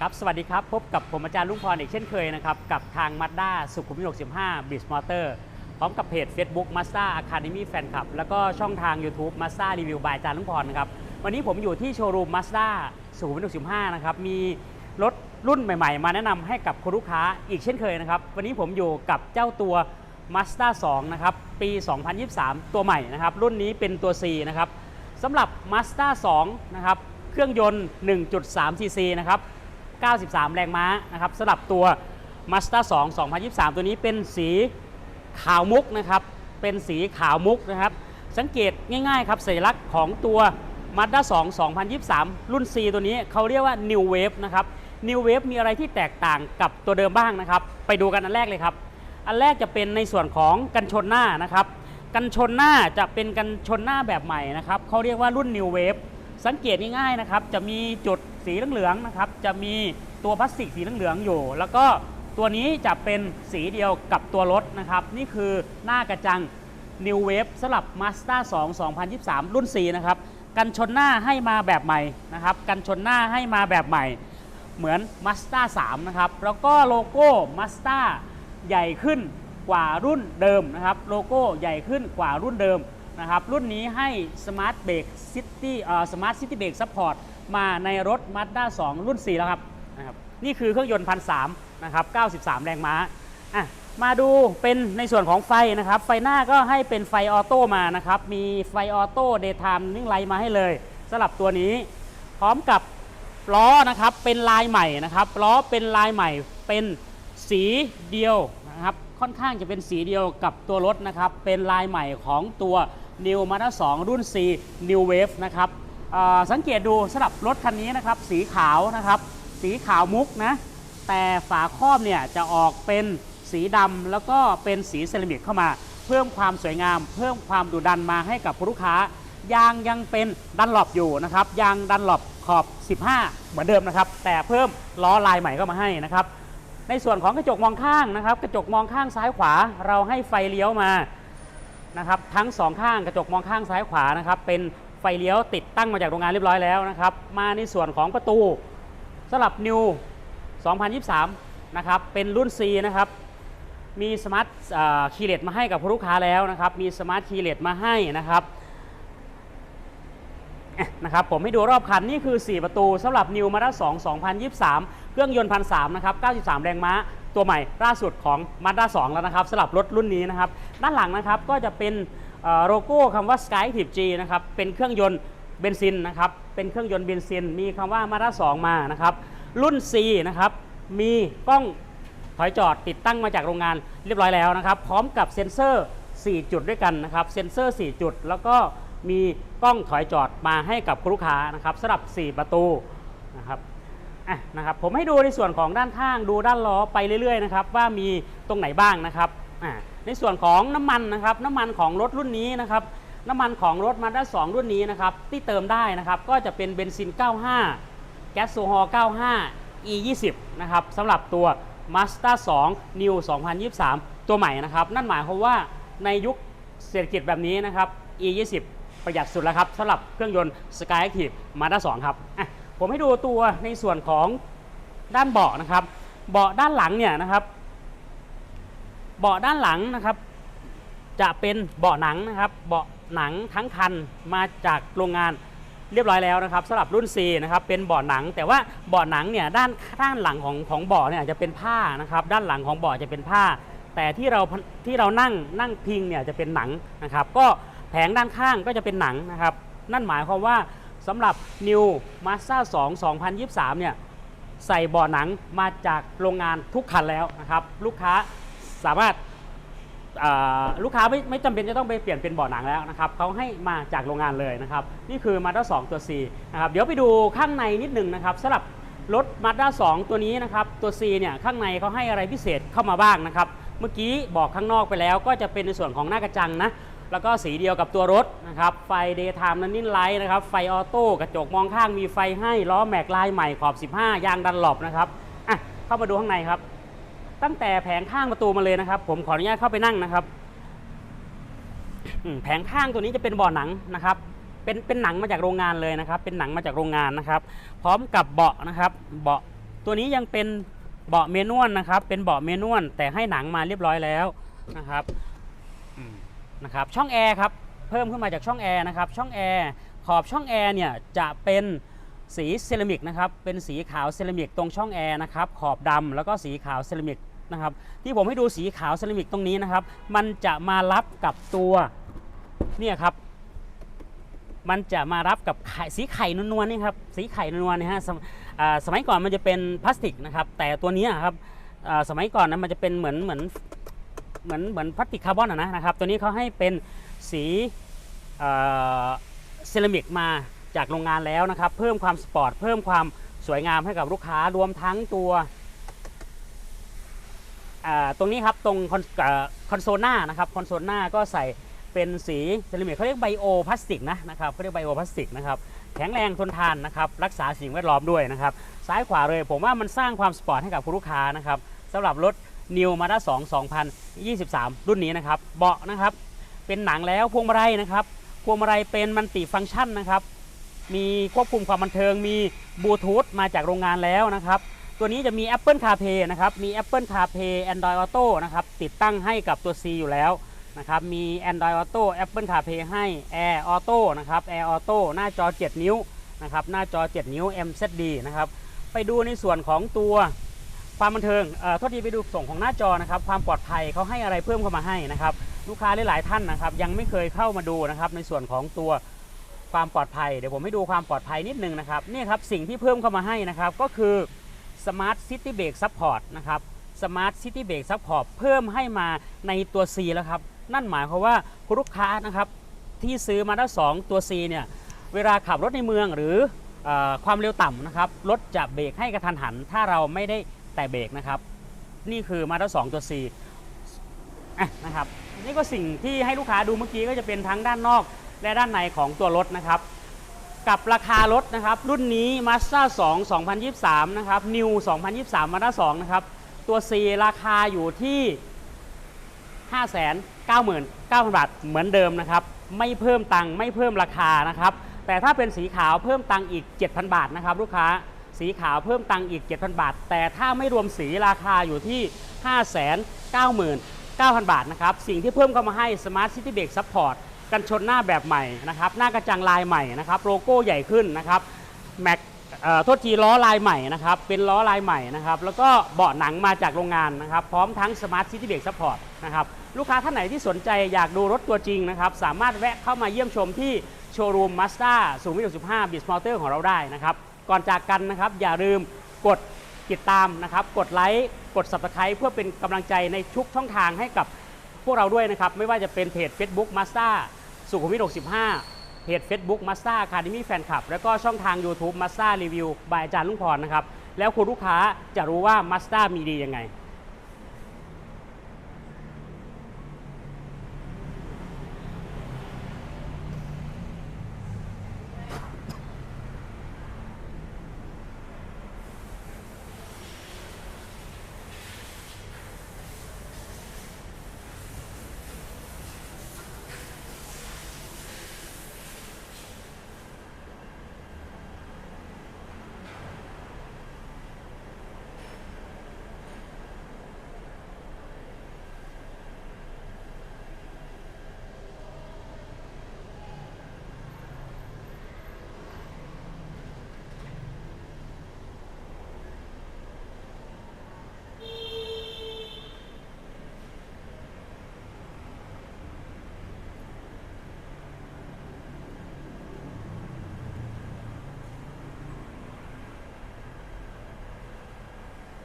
ครับ สวัสดีครับ พบกับผมอาจารย์ลุงพรอีกเช่นเคยนะครับ กับทาง Mazda สุขุมวิท65 b i z Motor พร้อมกับเพจ Facebook Mazda Academy Fan Club แล้วก็ช่องทาง YouTube Mazda Review by อาจารย์ลุงพรนะครับ วันนี้ผมอยู่ที่โชว์รูม Mazda สุขุมวิท65 นะครับ มีรถรุ่นใหม่ ๆ มาแนะนำให้กับคุณลูกค้าอีกเช่นเคยนะครับ วันนี้ผมอยู่กับเจ้าตัว Mazda 2 นะครับ ปี 2023 ตัวใหม่นะครับ รุ่นนี้เป็นตัว C นะครับสำหรับ Mazda 2 นะครับ เครื่องยนต์ 1.3 cc นะครับ 93 แรงม้านะครับสำหรับตัว Mazda 2 2023 ตัวนี้เป็นสีขาวมุกนะครับ เป็นสีขาวมุกนะครับ สังเกตง่ายๆครับสัญลักษณ์ของตัว Mazda 2 2023 รุ่น C ตัวนี้เขาเรียกว่า New Wave นะครับ New Wave มีอะไรที่แตกต่างกับตัวเดิมบ้างนะครับ ไปดูกันอันแรกเลยครับ อันแรกจะเป็นในส่วนของกันชนหน้านะครับกันชนหน้าจะเป็นกันชนหน้าแบบใหม่นะครับเขาเรียกว่ารุ่น New Wave สังเกตง่ายๆนะครับ จะมีจุด สีเหลืองๆนะครับจะมีตัวพลาสติกสีเหลืองๆอยู่ แล้วก็ตัวนี้จะเป็นสีเดียวกับตัวรถนะครับ นี่คือหน้ากระจัง New Wave สำหรับ Mazda 2 2023 รุ่น 4 นะครับ กันชนหน้าให้มาแบบใหม่นะครับ กันชนหน้าให้มาแบบใหม่ เหมือน Mazda 3 นะครับ แล้วก็โลโก้ Mazda ใหญ่ขึ้นกว่ารุ่นเดิมนะครับ โลโก้ใหญ่ขึ้นกว่ารุ่นเดิมนะครับ รุ่นนี้ให้ Smart Brake City เอ่อ Smart City Brake Support มาในรถ Mazda 2 รุ่น 4 แล้วครับนะครับ นี่คือเครื่องยนต์พันสนะครับ 93 แรงม้าอะมาดูเป็นในส่วนของไฟนะครับ ไฟหน้าก็ให้เป็นไฟออโต้มานะครับ มีไฟออโต้ Daytime Running Light มาให้เลยสำหรับตัวนี้ พร้อมกับล้อนะครับเป็นลายใหม่นะครับล้อเป็นลายใหม่เป็นสีเดียวนะครับค่อนข้างจะเป็นสีเดียวกับตัวรถนะครับเป็นลายใหม่ของตัว New Mazda 2รุ่น C New Wave นะครับ สังเกตดูสำหรับรถคันนี้นะครับ สีขาวนะครับ สีขาวมุกนะ แต่ฝาครอบเนี่ยจะออกเป็นสีดำแล้วก็เป็นสีเซรามิกเข้ามา เพิ่มความสวยงาม เพิ่มความดุดันมาให้กับผู้ลูกค้ายางยังเป็นดันหลบอยู่นะครับยางดันหลบขอบ 15 เหมือนเดิมนะครับ แต่เพิ่มล้อลายใหม่เข้ามาให้นะครับ ในส่วนของกระจกมองข้างนะครับ กระจกมองข้างซ้ายขวาเราให้ไฟเลี้ยวมานะครับ ทั้งสองข้างกระจกมองข้างซ้ายขวานะครับ เป็น ฟเลี้ยวติดตั้งมาจากโรงงานเรียบร้อยแล้วนะครับ มาในส่วนของประตูสำหรับ New 2023 นะครับ เป็นรุ่น C นะครับ มีสมาร์ทคีย์เลตมาให้กับผู้ลูกค้าแล้วนะครับ มีสมาร์ทคีย์เลตมาให้นะครับนะครับผมให้ดูรอบคันนี่คือ 4 ประตูสำหรับ New Mazda 2 2023 เครื่องยนต์พันสนะครับ 93 แรงม้าตัวใหม่ล่าสุดของ Mazda 2 แล้วนะครับสำหรับรถรุ่นนี้นะครับ ด้านหลังนะครับก็จะเป็น โลโก้คำว่า Sky Active G นะครับเป็นเครื่องยนต์เบนซินนะครับเป็นเครื่องยนต์เบนซิน มีคำว่า Mazda 2มานะครับรุ่น C นะครับมีกล้องถอยจอดติดตั้งมาจากโรงงานเรียบร้อยแล้วนะครับ พร้อมกับเซ็นเซอร์ 4 จุดด้วยกันนะครับ เซ็นเซอร์ 4 จุด แล้วก็มีกล้องถอยจอดมาให้กับลูกค้านะครับสำหรับ 4 ประตูนะครับอะนะครับผมให้ดูในส่วนของด้านข้างดูด้านล้อไปเรื่อยๆนะครับว่ามีตรงไหนบ้างนะครับอะ ในส่วนของน้ำมันนะครับน้ำมันของรถรุ่นนี้นะครับน้ำมันของรถมาด้า2รุ่นนี้นะครับที่เติมได้นะครับก็จะเป็นเบนซิน 95 แก๊สโซฮอล์95 E 20นะครับสำหรับตัว Mazda 2 New 2023 ตัวใหม่นะครับนั่นหมายความว่าในยุคเศรษฐกิจแบบนี้นะครับ E 20ประหยัดสุดแล้วครับสำหรับเครื่องยนต์ Sky Active Mazda 2ครับผมให้ดูตัวในส่วนของด้านเบาะนะครับเบาะด้านหลังเนี่ยนะครับ เบาะด้านหลังนะครับ จะเป็นเบาะหนังนะครับ เบาะหนังทั้งคันมาจากโรงงานเรียบร้อยแล้วนะครับสำหรับรุ่น C นะครับเป็นเบาะหนัง แต่ว่าเบาะหนังเนี่ยด้านด้านหลังของของเบาะเนี่ยจะเป็นผ้านะครับ ด้านหลังของเบาะจะเป็นผ้า แต่ที่เราที่เรานั่งนั่งพิงเนี่ยจะเป็นหนังนะครับ ก็แผงด้านข้างก็จะเป็นหนังนะครับ นั่นหมายความว่าสำหรับ New Mazda 2 2023 เนี่ยใส่เบาะหนังมาจากโรงงานทุกคันแล้วนะครับ ลูกค้า สามารถลูกค้าไม่ไม่จำเป็นจะต้องไปเปลี่ยนเป็นเบาะหนังแล้วนะครับเขาให้มาจากโรงงานเลยนะครับ นี่คือ Mazda 2 ตัว C นะครับเดี๋ยวไปดูข้างในนิดหนึ่งนะครับสำหรับรถ Mazda 2 ตัวนี้นะครับตัว C เนี่ยข้างในเขาให้อะไรพิเศษเข้ามาบ้างนะครับ เมื่อกี้บอกข้างนอกไปแล้วก็จะเป็นในส่วนของหน้ากระจังนะแล้วก็สีเดียวกับตัวรถนะครับไฟ Daytime Running Light นะครับไฟออโต้กระจกมองข้างมีไฟให้ล้อแม็กลายใหม่ขอบ 15 ยางดันหลบนะครับอะเข้ามาดูข้างในครับ ตั้งแต่แผงข้างประตูมาเลยนะครับ ผมขออนุญาตเข้าไปนั่งนะครับแผงข้างตัวนี้จะเป็นเบาะหนังนะครับเป็นเป็นหนังมาจากโรงงานเลยนะครับ เป็นหนังมาจากโรงงานนะครับ พร้อมกับเบาะนะครับ เบาะตัวนี้ยังเป็นเบาะเมนวลนะครับ เป็นเบาะเมนวลแต่ให้หนังมาเรียบร้อยแล้วนะครับนะครับช่องแอร์ครับเพิ่มขึ้นมาจากช่องแอร์นะครับช่องแอร์ขอบช่องแอร์เนี่ยจะเป็นสีเซรามิกนะครับเป็นสีขาวเซรามิกตรงช่องแอร์นะครับขอบดำแล้วก็สีขาวเซรามิก นะครับที่ผมให้ดูสีขาวเซรามิกตรงนี้นะครับ มันจะมารับกับตัวเนี่ยครับ มันจะมารับกับไข่สีไข่นวลๆนี่ครับสีไข่นวลๆนี่ฮะสมสมัยก่อนมันจะเป็นพลาสติกนะครับ แต่ตัวนี้ครับสมัยก่อนนะมันจะเป็นเหมือนเหมือนเหมือนเหมือนพลาสติกคาร์บอนนะนะครับ ตัวนี้เขาให้เป็นสีเซรามิกมาจากโรงงานแล้วนะครับ เพิ่มความสปอร์ตเพิ่มความสวยงามให้กับลูกค้ารวมทั้งตัว ตรงนี้ครับตรงคอนอคอนโซลหน้านะครับคอนโซลหน้าก็ใส่เป็นสีเซรามิกเขาเรียกไบโอพลาสติกนะนะครับเขาเรียกไบโอพลาสติกนะครับแข็งแรงทนทานนะครับรักษาสิ่งแวดล้อมด้วยนะครับซ้ายขวาเลยผมว่ามันสร้างความสปอร์ตให้กับคุณลูกค้านะครับสำหรับรถ New Mazda 2 2023รุ่นนี้นะครับเบาะนะครับเป็นหนังแล้วพวงมาลัยนะครับพวงมาลัยเป็นมันติฟังก์ชันนะครับมีควบคุมความบันเทิงมีบลูทูธมาจากโรงงานแล้วนะครับ ตัวนี้จะมี Apple CarPlay นะครับ มี Apple CarPlay Android Auto นะครับ ติดตั้งให้กับตัว C อยู่แล้วนะครับ มี Android Auto Apple CarPlay ให้ Air Auto นะครับ Air Auto หน้าจอ 7 นิ้วนะครับ หน้าจอ 7 นิ้ว MZD นะครับ ไปดูในส่วนของตัวความบันเทิงเอ่อโทษทีไปดูส่งของหน้าจอนะครับ ความปลอดภัยเขาให้อะไรเพิ่มเข้ามาให้นะครับ ลูกค้าหลายๆท่านนะครับ ยังไม่เคยเข้ามาดูนะครับ ในส่วนของตัวความปลอดภัย เดี๋ยวผมให้ดูความปลอดภัยนิดนึงนะครับ นี่ครับ สิ่งที่เพิ่มเข้ามาให้นะครับ ก็คือ Smart City Brake Support นะครับ Smart City Brake Support เพิ่มให้มาในตัว C แล้วครับ นั่นหมายความว่าคุณลูกค้านะครับที่ซื้อมาด้า2ตัว C เนี่ยเวลาขับรถในเมืองหรือออความเร็วต่ำนะครับรถจะเบรกให้กระทันหัน ถ้าเราไม่ได้แตะเบรกนะครับ นี่คือมาด้า2ตัว C นะครับนี่ก็สิ่งที่ให้ลูกค้าดูเมื่อกี้ก็จะเป็นทั้งด้านนอกและด้านในของตัวรถนะครับ กับราคารถนะครับ รุ่นนี้ Mazda 2 2023 นะครับ New 2023 Mazda 2 นะครับ ตัว C ราคาอยู่ที่ 599,000 บาทเหมือนเดิมนะครับ ไม่เพิ่มตังค์ไม่เพิ่มราคานะครับ แต่ถ้าเป็นสีขาวเพิ่มตังค์อีก 7,000 บาทนะครับ ลูกค้าสีขาวเพิ่มตังค์อีก 7,000 บาท แต่ถ้าไม่รวมสีราคาอยู่ที่ 599,000 บาทนะครับ สิ่งที่เพิ่มเข้ามาให้ Smart City Brake Support กันชนหน้าแบบใหม่นะครับ หน้ากระจังลายใหม่นะครับ โลโก้ใหญ่ขึ้นนะครับแม็กโทษทีล้อลายใหม่นะครับ เป็นล้อลายใหม่นะครับ แล้วก็เบาะหนังมาจากโรงงานนะครับ พร้อมทั้ง Smart City Brake Support นะครับ ลูกค้าท่านไหนที่สนใจอยากดูรถตัวจริงนะครับ สามารถแวะเข้ามาเยี่ยมชมที่โชว์รูม Mazda สูงวิท65 b i s m o t o r ของเราได้นะครับ ก่อนจากกันนะครับ อย่าลืมกดติดตามนะครับ กดไลค์ กด Subscribe เพื่อเป็นกำลังใจในทุกช่องทางให้กับ พวกเราด้วยนะครับ ไม่ว่าจะเป็นเพจ Facebook m a s t e r สุขุมวิท65 เพจ Facebook m a s t e r Academy Fan Club แล้วก็ช่องทาง YouTube m a s t e Review บายอาจารย์ลุงพรนะครับ แล้วคุณลูกค้าจะรู้ว่า m a s t e r มีดียังไง